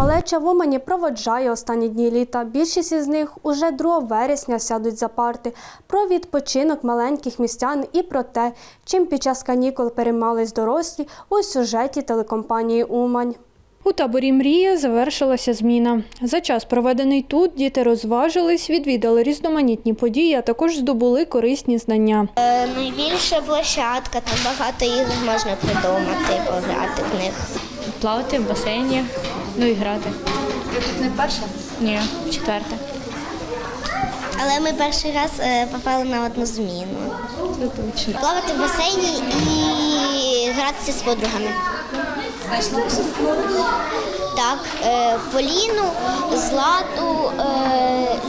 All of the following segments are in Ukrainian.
Малеча в Умані проводжає останні дні літа. Більшість із них уже 2 вересня сядуть за парти. Про відпочинок маленьких містян і про те, чим під час канікул переймались дорослі у сюжеті телекомпанії Умань. У таборі Мрія завершилася зміна. За час, проведений тут, діти розважились, відвідали різноманітні події, а також здобули корисні знання. Е, Найбільша площадка, там багато ігор можна придумати, пограти в них. плавати в басейні, ну і грати. Ви тут не перша? Ні, четверте. Але ми перший раз е, попали на одну зміну. Плавати в басейні і гратися з подругами. Знайшла? Так, е, Поліну, Злату, е.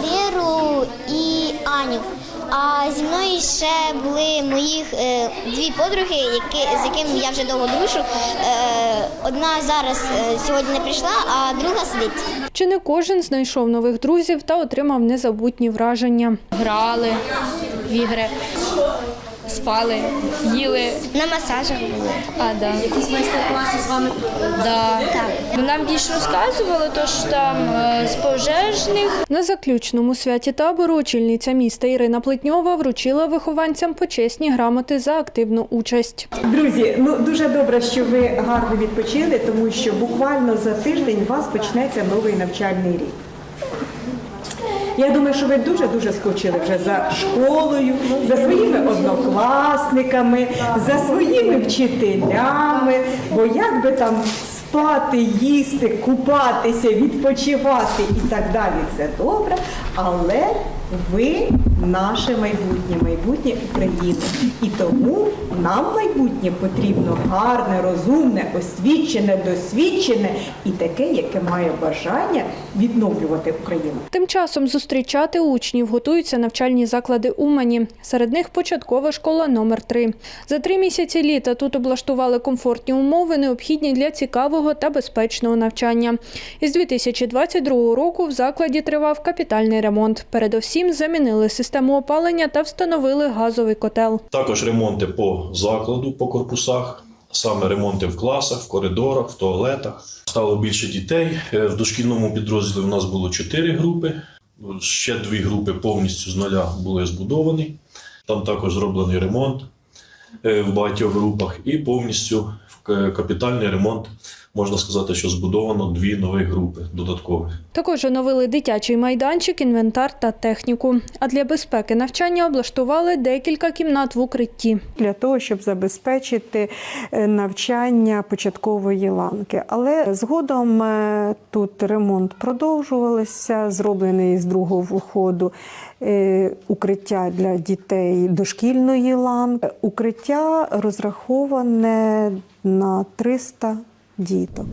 А зі мною ще були моїх е, дві подруги, які, з якими я вже довго дружу. Е, одна зараз е, сьогодні не прийшла, а друга сидить. Чи не кожен знайшов нових друзів та отримав незабутні враження. Грали в ігри, спали, їли. На масажах були. А, да. Якісь майстер-класи з вами Да. Ну, нам більше розказували, то що там е, з пожежних. На заключному святі табору очільниця міста Ірина Плетньова вручила вихованцям почесні грамоти за активну участь. Друзі, ну дуже добре, що ви гарно відпочили, тому що буквально за тиждень у вас почнеться новий навчальний рік. Я думаю, що ви дуже дуже скучили вже за школою, за своїми однокласниками, за своїми вчителями. Бо як би там спати, їсти, купатися, відпочивати і так далі, це добре. Але ви наше майбутнє, майбутнє України. І тому нам майбутнє потрібно гарне, розумне, освічене, досвідчене і таке, яке має бажання відновлювати Україну. Тим часом зустрічати учнів готуються навчальні заклади Умані. Серед них початкова школа номер 3 За три місяці літа тут облаштували комфортні умови, необхідні для цікавого та безпечного навчання. Із 2022 року в закладі тривав капітальний ремонт. Передовсім замінили систему опалення та встановили газовий котел. Також ремонти по закладу, по корпусах, саме ремонти в класах, в коридорах, в туалетах. Стало більше дітей. Е, В дошкільному підрозділі у нас було чотири групи. Ще дві групи повністю з нуля були збудовані. Там також зроблений ремонт е, в багатьох групах, і повністю капітальний ремонт можна сказати, що збудовано дві нові групи додаткових. Також оновили дитячий майданчик, інвентар та техніку. А для безпеки навчання облаштували декілька кімнат в укритті. для того, щоб забезпечити е, навчання початкової ланки. Але згодом е, тут ремонт продовжувався, зроблений з другого входу е, укриття для дітей дошкільної ланки. Укриття розраховане на 300 діток.